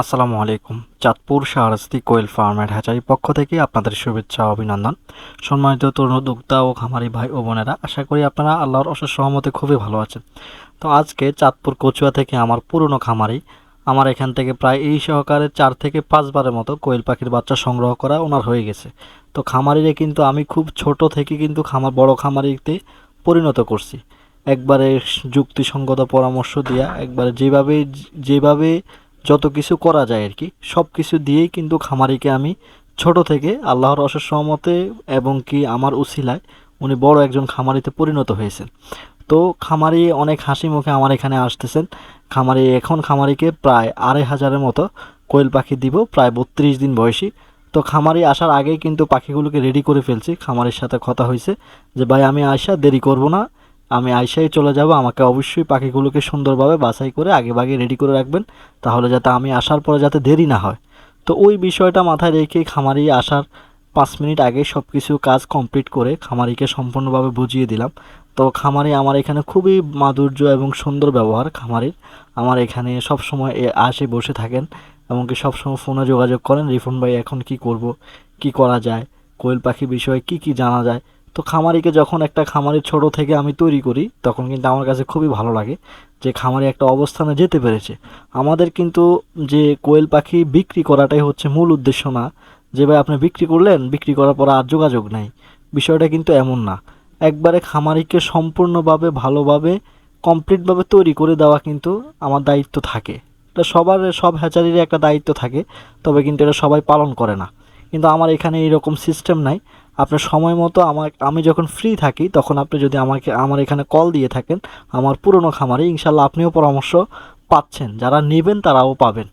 আসসালামু আলাইকুম। Chandpur Shahrasti quail farm hatchery পক্ষ থেকে আপনাদের শুভেচ্ছা অভিনন্দন। সম্মানিত তরুণ উদ্যোক্তা ও খামারি ভাই ও বোনেরা, আশা করি আপনারা আল্লাহর অশেষ সহমতে খুবই ভালো আছেন। তো আজকে চাঁদপুর কচুয়া থেকে আমার পুরনো খামারি, আমার এখান থেকে প্রায় এই সহকারে চার থেকে পাঁচবারের মতো কোয়েল পাখির বাচ্চা সংগ্রহ করা ওনার হয়ে গেছে। তো খামারিরে কিন্তু আমি খুব ছোট থেকে কিন্তু খামার, বড় খামারিতে পরিণত করছি। একবারে যুক্তিসঙ্গত পরামর্শ দিয়া, একবারে যেভাবে যেভাবে যত কিছু করা যায় আর কি, সব কিছু দিয়েই কিন্তু খামারিকে আমি ছোট থেকে আল্লাহর অশেষ সহমতে এবং কি আমার উসিলায় উনি বড় একজন খামারিতে পরিণত হয়েছেন। তো খামারি অনেক হাসি মুখে আমার এখানে আসতেছেন। খামারি এখন খামারিকে প্রায় আড়াই হাজারের মতো কোয়েল পাখি দিব, প্রায় বত্রিশ দিন বয়সী। তো খামারি আসার আগেই কিন্তু পাখিগুলোকে রেডি করে ফেলছি। খামারির সাথে কথা হয়েছে যে, ভাই, আমি আসা দেরি করব না। আমি আইসাই চলে যাব, আমাকে অবশ্যই পাখিগুলোকে সুন্দরভাবে বাছাই করে আগে ভাগে রেডি করে রাখবেন, তাহলে যাতে আমি আসার পরে যাতে দেরি না হয়। তো ওই বিষয়টা মাথায় রেখে খামারি আসার পাঁচ মিনিট আগে সব কিছু কাজ কমপ্লিট করে খামারিকে সম্পূর্ণভাবে বুঝিয়ে দিলাম। তো খামারি আমার এখানে খুবই মাধুর্য এবং সুন্দর ব্যবহার খামারির। আমার এখানে সব সময় আসে, বসে থাকেন এমনকি সবসময় ফোনে যোগাযোগ করেন, রিফন ভাই এখন কি করব, কি করা যায়, কোয়েল পাখি বিষয়ে কি কি জানা যায় তো খামারিকে যখন একটা খামারি ছোট থেকে আমি তৈরি করি, তখন কিন্তু আমার কাছে খুবই ভালো লাগে যে খামারি একটা অবস্থানে যেতে পেরেছে। আমাদের কিন্তু যে কোয়েল পাখি বিক্রি করাটাই হচ্ছে মূল উদ্দেশ্য না। যে ভাই আপনি বিক্রি করলেন, বিক্রি করার পর আর যোগাযোগ নাই। বিষয়টা কিন্তু এমন না। একবারে খামারিকে সম্পূর্ণভাবে, ভালোভাবে, কমপ্লিটভাবে তৈরি করে দেওয়া কিন্তু আমার দায়িত্ব থাকে। এটা সবার, সব হ্যাচারিরই একটা দায়িত্ব থাকে, তবে কিন্তু এটা সবাই পালন করে না। কিন্তু আমার এখানে এইরকম সিস্টেম নাই। আপনার সময় মতো আমার, আমি যখন ফ্রি থাকি, তখন আপনি যদি আমাকে, আমার এখানে কল দিয়ে থাকেন, আমার পুরনো খামারে, ইনশাল্লাহ আপনিও পরামর্শ পাচ্ছেন। যারা নেবেন, তারাও পাবেন।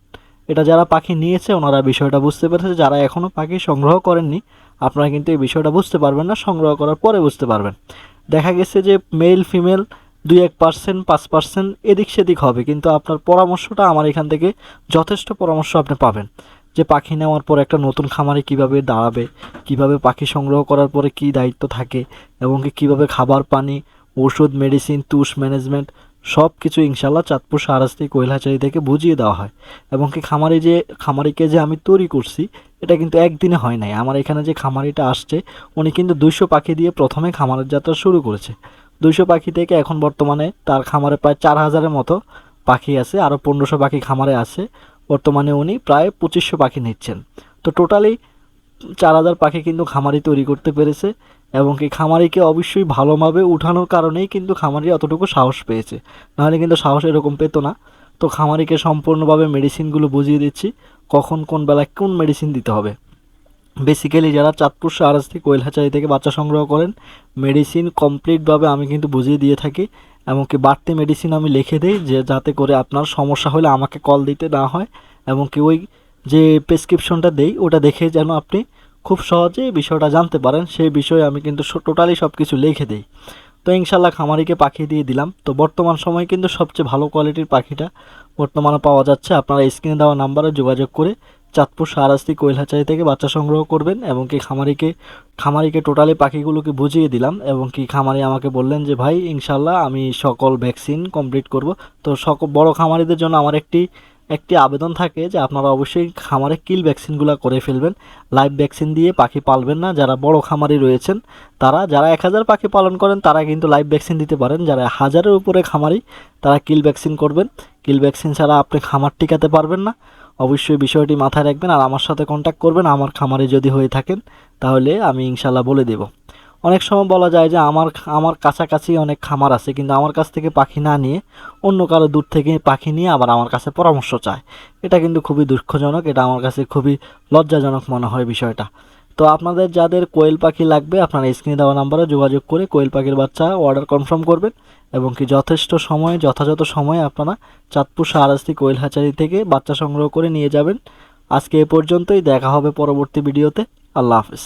এটা যারা পাখি নিয়েছে, ওনারা বিষয়টা বুঝতে পেরেছে। যারা এখনও পাখি সংগ্রহ করেননি, আপনারা কিন্তু এই বিষয়টা বুঝতে পারবেন না, সংগ্রহ করার পরে বুঝতে পারবেন। দেখা গেছে যে মেল ফিমেল দুই এক পার্সেন্ট পাঁচ পার্সেন্ট এদিক সেদিক হবে। কিন্তু আপনার পরামর্শটা আমার এখান থেকে যথেষ্ট পরামর্শ আপনি পাবেন। যে পাখি নেওয়ার পর একটা নতুন খামারে কীভাবে দাঁড়াবে, কীভাবে পাখি সংগ্রহ করার পরে কি দায়িত্ব থাকে এবং কি কীভাবে খাবার, পানি, ওষুধ মেডিসিন তুষ ম্যানেজমেন্ট সব কিছু ইনশাল্লাহ চাঁদপুর সারাস্তি কৈলাচারি থেকে বুঝিয়ে দেওয়া হয় এবং কি খামারি যে, খামারিকে যে আমি তৈরি করছি, এটা কিন্তু একদিনে হয় নাই। আমার এখানে যে খামারিটা আসছে, উনি কিন্তু দুইশো পাখি দিয়ে প্রথমে খামারের যাত্রা শুরু করেছে। দুইশো পাখি থেকে এখন বর্তমানে তার খামারে প্রায় চার হাজারের মতো পাখি আছে, আরও পনেরোশো পাখি খামারে আছে। বর্তমানে উনি প্রায় পঁচিশশো পাখি নিচ্ছেন। তো টোটালি চার হাজার পাখি কিন্তু খামারি তৈরি করতে পেরেছে এবং কি খামারিকে অবশ্যই ভালোভাবে উঠানোর কারণেই কিন্তু খামারি অতটুকু সাহস পেয়েছে। নাহলে কিন্তু সাহস এরকম পেতো না। তো খামারিকে সম্পূর্ণভাবে মেডিসিনগুলো বুঝিয়ে দিচ্ছি, কখন কোন বেলায় কোন মেডিসিন দিতে হবে। বেসিক্যালি যারা চাঁদপুর সারাজ থেকে কোয়েলহাচারি থেকে বাচ্চা সংগ্রহ করেন, মেডিসিন কমপ্লিটভাবে আমি কিন্তু বুঝিয়ে দিয়ে থাকি। এমনকি বাড়তি মেডিসিন আমি লিখে দিই যে যাতে করে আপনার সমস্যা হলে আমাকে কল দিতে না হয়। এবং কি ওই যে প্রেসক্রিপশনটা দেই, ওটা দেখে যেন আপনি খুব সহজে বিষয়টা জানতে পারেন। সেই বিষয়ে আমি কিন্তু টোটালি সব কিছু লিখে দিই। তো ইনশাল্লাহ খামারিকে পাখি দিয়ে দিলাম। তো বর্তমান সময়ে কিন্তু সবচেয়ে ভালো কোয়ালিটির পাখিটা বর্তমানে পাওয়া যাচ্ছে। আপনারা স্ক্রিনে দেওয়া নাম্বারে যোগাযোগ করে চাঁদপুর সারাস্তি কৈলাচারি থেকে বাচ্চা সংগ্রহ করবেন এবং কি খামারিকে খামারিকে টোটালি পাখিগুলোকে বুঝিয়ে দিলাম এবং কি খামারি আমাকে বললেন যে, ভাই ইনশাল্লাহ আমি সকল ভ্যাকসিন কমপ্লিট করব। তো সকল, বড় খামারিদের জন্য আমার একটি একটি আবেদন থাকে যে, আপনারা অবশ্যই খামারে কিল ভ্যাকসিনগুলো করে ফেলবেন। লাইভ ভ্যাকসিন দিয়ে পাখি পালবেন না। যারা বড় খামারি রয়েছেন, তারা, যারা এক হাজার পাখি পালন করেন, তারা কিন্তু লাইভ ভ্যাকসিন দিতে পারেন। যারা হাজারের উপরে খামারি, তারা কিল ভ্যাকসিন করবেন। কিল ভ্যাকসিন ছাড়া আপনি খামার টিকাতে পারবেন না। অবশ্যই বিষয়টি মাথায় রাখবেন আর আমার সাথে কন্ট্যাক্ট করবেন। আমার খামারে যদি হয়ে থাকেন, তাহলে আমি ইনশাল্লাহ বলে দেব। অনেক সময় বলা যায় যে আমার আমার কাছাকাছি অনেক খামার আছে, কিন্তু আমার কাছ থেকে পাখি না নিয়ে অন্য কারও দূর থেকে পাখি নিয়ে আবার আমার কাছে পরামর্শ চায়। এটা কিন্তু খুবই দুঃখজনক, এটা আমার কাছে খুবই লজ্জাজনক মনে হয় বিষয়টা। তো আপনাদের যাদের কোয়েল পাখি লাগবে, আপনারা স্ক্রিনে দেওয়া নাম্বারে যোগাযোগ করে কোয়েল পাখির বাচ্চা অর্ডার কনফার্ম করবেন এবং কি যথেষ্ট সময়ে, যথাযথ সময়ে আপনারা চাঁদপুর সারাস্তি কোয়েল হাচারি থেকে বাচ্চা সংগ্রহ করে নিয়ে যাবেন। আজকে এ পর্যন্তই, দেখা হবে পরবর্তী ভিডিওতে। আল্লাহ হাফিজ।